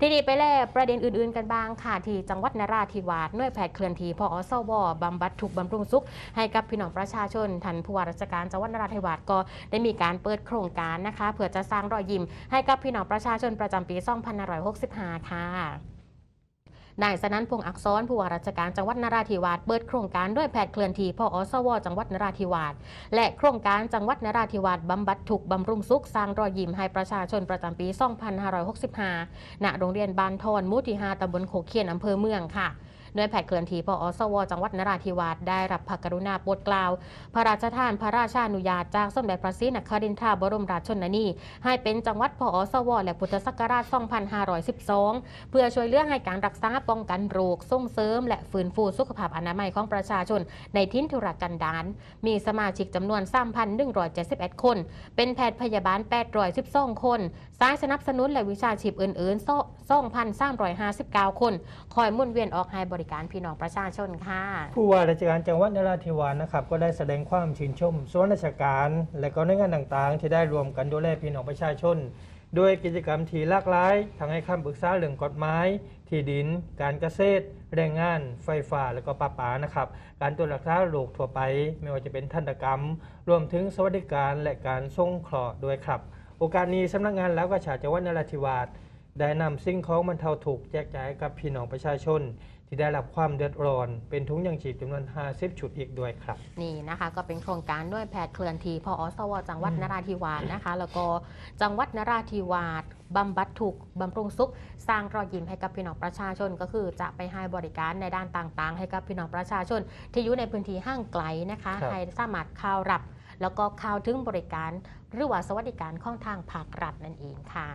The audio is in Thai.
ทีนี้ไปแล่ประเด็นอื่นๆกันบ้างค่ะที่จังหวัดนราธิวาสหน่วยแพทย์เคลื่อนที่พอสวบำบัดทุกบำรุงสุข ให้กับพี่น้องประชาชนทันผู้ว่าราชการจังหวัดนราธิวาสก็ได้มีการเปิดโครงการนะคะ เพื่อจะสร้างรอยยิ้มให้กับพี่น้องประชาชนประจำปี 2565 ค่ะ นายสนั้นพงษ์อักษรผู้ว่าราชการจังหวัดนราธิวาสเปิดโครงการด้วยแพทย์เคลื่อนที่พออสวจังหวัดนราธิวาสและโครงการจังหวัดนราธิวาสบำบัดทุกบำรุงสุขสร้างรอยยิ้มให้ประชาชนประจำปี 2565 ณ โรงเรียนบานทอนมุติหาตำบลโขเคียนอำเภอเมืองค่ะ หน่วยแพทย์เคลื่อนที่พอสว จังหวัดนราธิวาสได้รับพระกรุณาโปรดเกล้าพระราชทานพระราชานุญาตจากสมเด็จพระศรีนครินทราบรมราชชนนีให้เป็นจังหวัดพอสว และพุทธศักราช 2512 เพื่อช่วยเหลือให้การรักษาป้องกันโรคส่งเสริม และฟื้นฟูสุขภาพอนามัยของประชาชน ในทิ้นทุรกันดารมีสมาชิกจำนวน 3,171 คน เป็นแพทย์พยาบาล 812 คนสายสนับสนุนและวิชาชีพอื่นๆ 2,359 คน คอยมุ่นเวียนออกให้บริการพี่น้องประชาชนค่ะ ผู้ว่าราชการจังหวัดนราธิวาสนะครับก็ได้แสดงความชื่นชมส่วนราชการ และก็หน่วยงานต่างๆ ที่ได้รวมกันดูแลพี่น้องประชาชนโดยกิจกรรมที่หลากหลายทั้งให้คำปรึกษาเรื่องกฎหมาย ที่ดิน การเกษตร แรงงาน ไฟฟ้า และก็ปราปานะครับ การตรวจรักษาโรคทั่วไป ไม่ว่าจะเป็นทันตกรรม รวมถึงสวัสดิการและการส่งเคราะห์ด้วยครับ โอกาสนี้สำนักงานแล้วก็ชาจังหวัดนราธิวาส ได้นำสิ่งของบรรเทาทุกข์แจกจ่ายให้กับพี่น้องประชาชน ที่ได้รับความเดือดร้อน เป็นถุงยังชีพจำนวน 50 ชุดอีกด้วยครับ นี่นะคะก็เป็นโครงการด้วยแพทย์เคลื่อนที่พอสวจังหวัดนราธิวาสนะคะ แล้วก็จังหวัดนราธิวาสบำบัดทุกข์บำรุงสุข สร้างรอยยิ้มให้กับพี่น้องประชาชน ก็คือจะไปให้บริการในด้านต่างๆ ให้กับพี่น้องประชาชน ที่อยู่ในพื้นที่ห่างไกลนะคะครับ ให้สามารถเข้ารับ แล้วก็เข้าถึงบริการหรือว่าสวัสดิการของทางภาครัฐนั่นเองค่ะ